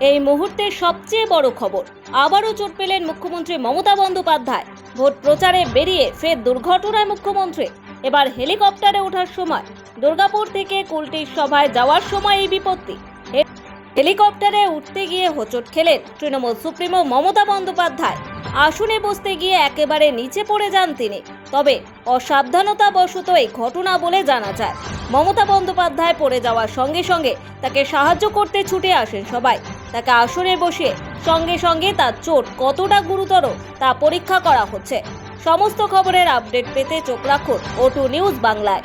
এই মুহূর্তে সবচেয়ে বড় খবর। আবারও চোট পেলেন মুখ্যমন্ত্রী মমতা বন্দ্যোপাধ্যায়। ভোট প্রচারে বেরিয়ে ফের দুর্ঘটনায় মুখ্যমন্ত্রী। এবার হেলিকপ্টারে ওঠার সময়, দুর্গাপুর থেকে কুলটির সভায় যাওয়ার সময় এই বিপত্তি। হেলিকপ্টারে উঠতে গিয়ে হোঁচট খেলেন তৃণমূল সুপ্রিমো মমতা বন্দ্যোপাধ্যায়। আসনে বসতে গিয়ে একেবারে নিচে পড়ে যান তিনি। তবে অসাবধানতা বশত এই ঘটনা বলে জানা যায়। মমতা বন্দ্যোপাধ্যায় পড়ে যাওয়ার সঙ্গে সঙ্গে তাকে সাহায্য করতে ছুটে আসেন সবাই। তাকে আসনে বসে সঙ্গে সঙ্গে তার চোট কতটা গুরুতর তা পরীক্ষা করা হচ্ছে। সমস্ত খবরের আপডেট পেতে চোখ রাখুন ওটু নিউজ বাংলায়।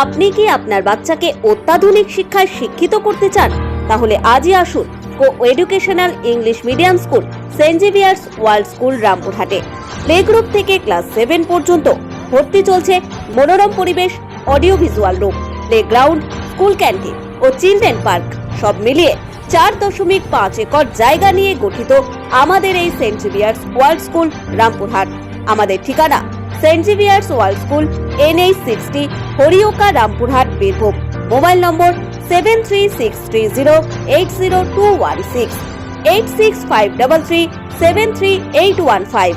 আপনি কি আপনার বাচ্চাকে অত্যাধুনিক শিক্ষায় শিক্ষিত করতে চান? তাহলে আজই আসুন co educational English medium school Saint Xavier's world school রামপুরহাটে। Play group থেকে ক্লাস সেভেন পর্যন্ত ভর্তি চলছে মনোরম পরিবেশ audio visual room playground school canteen ও চিলড্রেন পার্ক সব মিলিয়ে চার দশমিক পাঁচ একর জায়গা নিয়ে গঠিত আমাদের এই Saint Xavier's world school Rampurhat. আমাদের ঠিকানা Saint Xavier's world school, NH sixty, Harioka, Rampurhat, Birbhum. Mobile number seven three six three zero eight zero two one six, eight six five double three seven three eight one five.